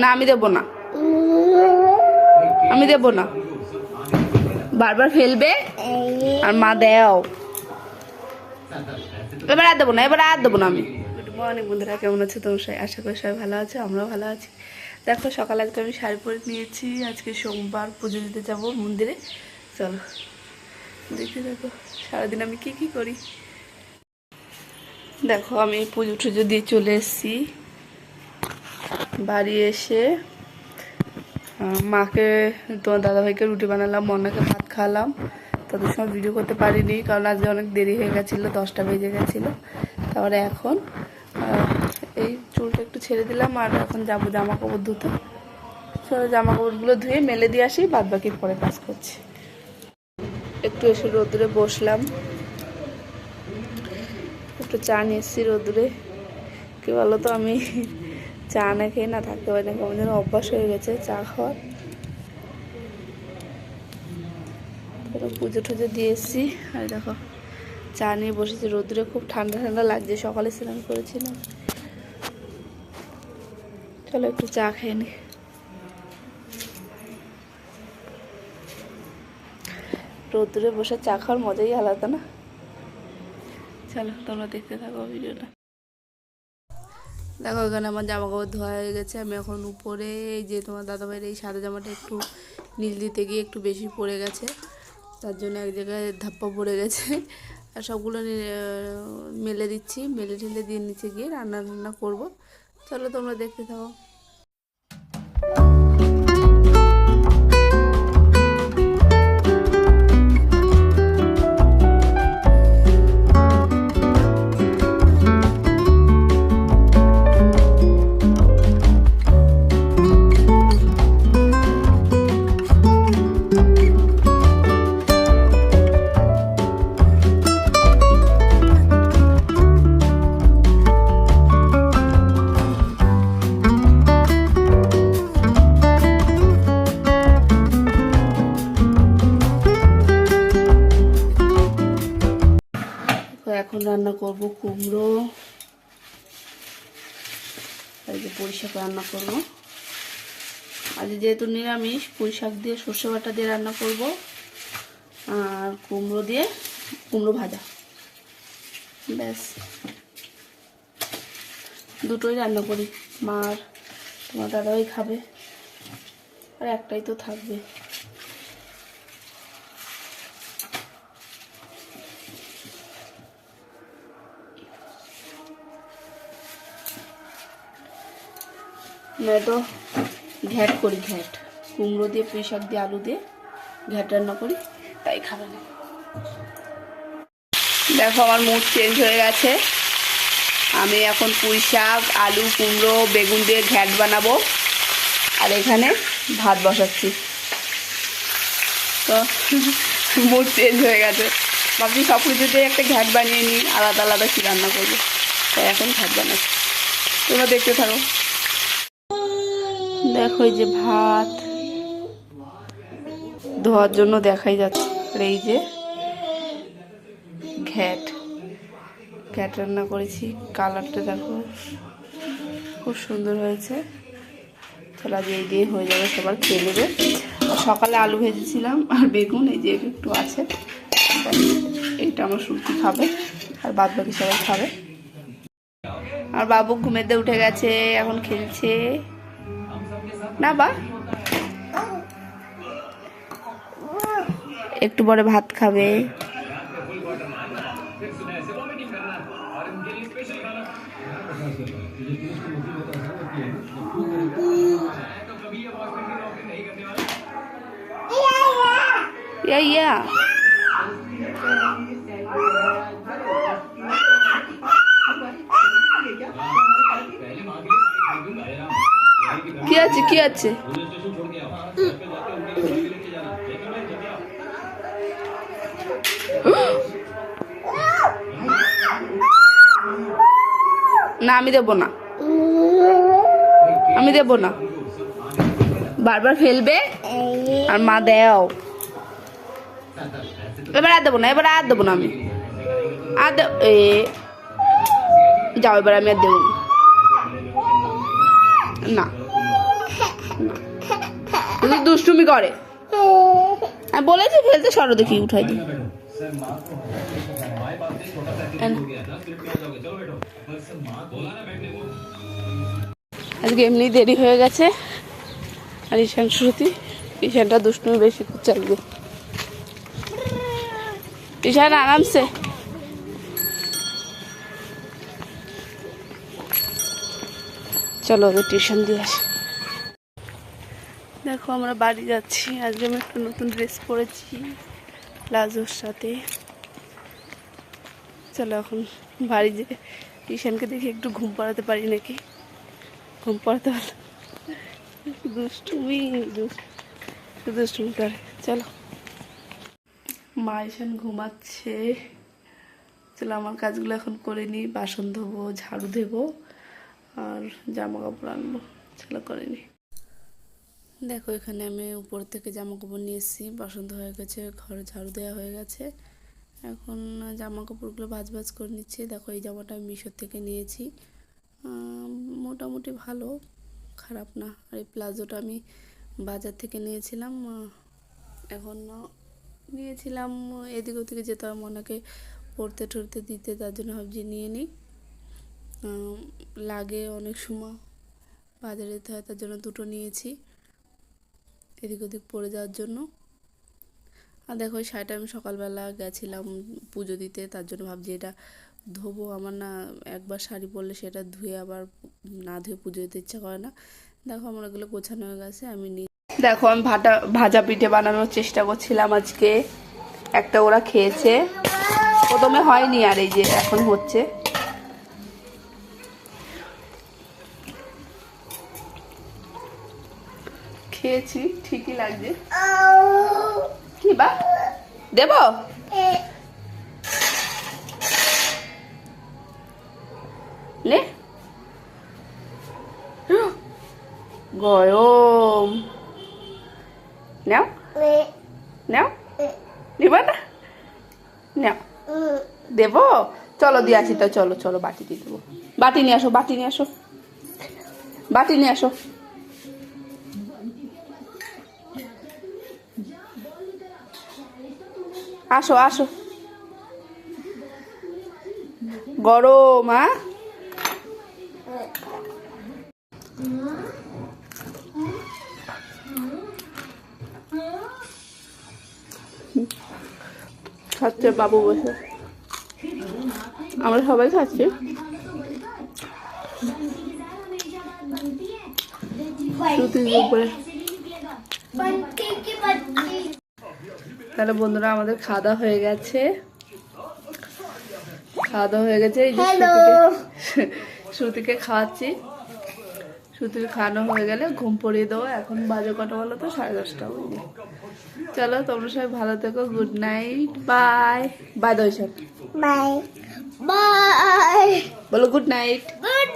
না, আমি দেবো না। আমি দেবো না। বারবার ফেলবে, আর মা দেও। এবার আর দেবো না, এবার আর দেবো না আমি। মর্নিং বন্ধুরা, কেমন আছে তোমার? সবাই আশা করি সবাই ভালো আছে, আমরাও ভালো আছি। দেখো, সকালে আজকে আমি শাড়ি পরে নিয়েছি। আজকে সোমবার পুজো দিতে যাব মন্দিরে। চলো, দেখতে দেখো সারাদিন আমি কি কি করি? দেখো, আমি পুজো টুজো দিয়ে চলে এসেছি। বাড়ি এসে মাকে, তোমার দাদাভাইকে রুটি বানালাম, মন্নাকে ভাত খাওয়ালাম। তাদের সময় ভিডিও করতে পারিনি, কারণ আজকে অনেক দেরি হয়ে গেছিল, দশটা বেজে গেছিল। তারপরে এখন এই চুলটা একটু ছেড়ে দিলাম আর এখন যাব জামা কাপড় ধুতে। জামা কাপড়গুলো ধুয়ে মেলে দিয়ে আসি বাদ বাকি পরে কাজ করছি। একটু এসে রোদ্দুরে বসলাম। একটু চা নিয়ে এসেছি রোদ্দুরে। কি বলো তো আমি? চা না খেয়ে না থাকতে পারি না, কেমন যেন অভ্যাস হয়ে গেছে, চা খাওয়ার। পুজো টুজো দিয়ে এসেছি। আর দেখো, চা নিয়ে বসেছি। রোদ্দুরে খুব ঠান্ডা ঠান্ডা লাগছে, সকালে স্নান করেছিলাম। চলো একটু চা খেয়ে নি। রোদ্দুরে বসে চা খাওয়ার মজাই আলাদা না? চলো, তোমরা দেখতে থাকো ভিডিওটা। দেখো, এখানে আমার জামা কাপড় ধোয়া হয়ে গেছে। আমি এখন উপরে, এই যে তোমার দাদাভাইয়ের এই সাদা জামাটা একটু নীল দিতে গিয়ে একটু বেশি পড়ে গেছে। তার জন্য এক জায়গায় ধাপ্পা পড়ে গেছে। আর সবগুলো মেলে দিচ্ছি, মেলে ঠেলে দিয়ে নিচে গিয়ে রান্না রান্না করব। চলো তোমরা দেখতে থাকো। এখন রান্না করব কুমড়ো। এই যে পুঁই শাক রান্না করব। আজ যেহেতু নিরামিষ, পুঁই শাক দিয়ে সর্ষে বাটা দিয়ে রান্না করব আর কুমড়ো দিয়ে কুমড়ো ভাজা। ব্যাস। দুটোই রান্না করি। মার তোমার দাদাই খাবে। আর একটাই তো থাকবে। নয়তো ঘ্যাট করি, ঘ্যাট। কুমড়ো দিয়ে পুঁই শাক দিয়ে, আলু দিয়ে ঘ্যাট রান্না করি, তাই খাবে না। দেখো আমার মুড চেঞ্জ হয়ে গেছে। আমি এখন পুঁই শাক, আলু, কুমড়ো, বেগুন দিয়ে ঘ্যাট বানাবো। আর এখানে ভাত বসাচ্ছি। তো মুড চেঞ্জ হয়ে গেছে। ভাবছি সব কিছু দিয়ে একটা ঘ্যাট বানিয়ে নিই, আলাদা আলাদা কী রান্না করব। তাই এখন ঘ্যাট বানাচ্ছি। তোমরা দেখতে থাকো। দেখো যে ভাত। ধোয়ার জন্য দেখাই যাচ্ছে আর এই যে ঘ্যাট। ঘ্যাট রান্না করেছি, কালারটা দেখো খুব সুন্দর হয়েছে। আজ এই দিয়ে হয়ে যাবে, সবার খেয়ে নেবে। সকালে আলু ভেজেছিলাম আর বেগুন, এই যে একটু আছে। এইটা আমার সুটকি খাবে আর বাদ বাকি সবাই খাবে। আর বাবু ঘুমেতে উঠে গেছে, এখন খেলছে। না বা। একটু পরে ভাত খাবে। ইয়া ইয়া। আছে, কি আছে? না, আমি দেবো না। আমি দেবো না। বারবার ফেলবে, আর মা দেও। এবার আর দেবো না, এবার আর দেবো না আমি। আর এ, যাও, এবার আমি আর দেবো না। শুধু দুষ্টুমি করে। বলেছি ফেলতে, সরো দেখি উঠাই দিই আজকে এমনি দেরি হয়ে গেছে। আর ঈশান শ্রুতি ঈশানটা দুষ্টুমি বেশি করছে আজকে। ঈশান আরামসে। চলো ওদের টিউশন দিয়ে আসি। দেখো, আমরা বাড়ি যাচ্ছি। আজকে আমি একটা নতুন ড্রেস পরেছি প্লাজোর সাথে। চলো এখন বাড়ি যে ঈশানকে দেখে, একটু ঘুম পাড়াতে পারি নাকি? ঘুম পাড়াতে পারলাম দুষ্টুমি দুষ্টুমি করে। চলো। মা ঈশান ঘুমাচ্ছে। চলো, আমার কাজগুলো এখন করে নিই। বাসন ধোবো, ঝাড়ু দেবো, আর জামা কাপড় আনব। চলো, করে নিই। দেখো, এখানে আমি উপর থেকে জামা কাপড় নিয়ে এসেছি। বাসন হয়ে গেছে, ঘর ঝাড়ু দেওয়া হয়ে গেছে। এখন জামা কাপড়গুলো ভাজ ভাজ করে নিচ্ছি। দেখো, এই জামাটা আমি মিশোর থেকে নিয়েছি। মোটামুটি ভালো, খারাপ না। আর এই প্লাজোটা আমি বাজার থেকে নিয়েছিলাম। এখন নিয়েছিলাম, এদিক ওদিকে যেতে হয়, মনাকে পড়তে টরতে দিতে, তার জন্য ভাবছি নিয়ে নিই। লাগে অনেক সময়, বাজারে যেতে হয়, তার জন্য দুটো নিয়েছি। এদিক ওদিক পড়ে যাওয়ার জন্য। আর দেখো, ওই শাড়িটা আমি সকালবেলা গেছিলাম পুজো দিতে, তার জন্য ভাবছি এটা ধোবো। আমার না একবার শাড়ি পরলে সেটা ধুয়ে আবার না ধুয়ে পুজো দিতে ইচ্ছা করে না। দেখো, আমার এগুলো গোছানো হয়ে গেছে, আমি নি দেখো, আমি ভাটা, ভাজা পিঠে বানানোর চেষ্টা করছিলাম আজকে। একটা ওরা খেয়েছে। প্রথমে হয়নি আর এই যে এখন হচ্ছে। খেয়েছি ঠিকই লাগছে। কি বা? দেব? নে গরম। নাও। নাও। নিবা না? নাও। দেব? চলো দিয়ে আসি তো চলো চলো বাটি দিয়ে দেবো। বাটি নিয়ে আসো বাটি নিয়ে আসো। বাটি নিয়ে আসো। আসো আসো গরম হ্যাঁ খাচ্ছে বাবু বসে আমরা সবাই খাচ্ছি শ্রুতির উপরে তাহলে বন্ধুরা আমাদের খাওয়া হয়ে গেছে। খাওয়া হয়ে গেছে এই যে শ্রুতিকে খাওয়াচ্ছি। শ্রুতিকে খাওয়ানো হয়ে গেলে ঘুম পড়িয়ে দেবো। এখন বাজে কটা বলো তো? সাড়ে দশটা হয়নি চলো তোমরা সবাই ভালো থেকো। Good night. Bye. Bye Bye. Bye. বলো গুড নাইট। Good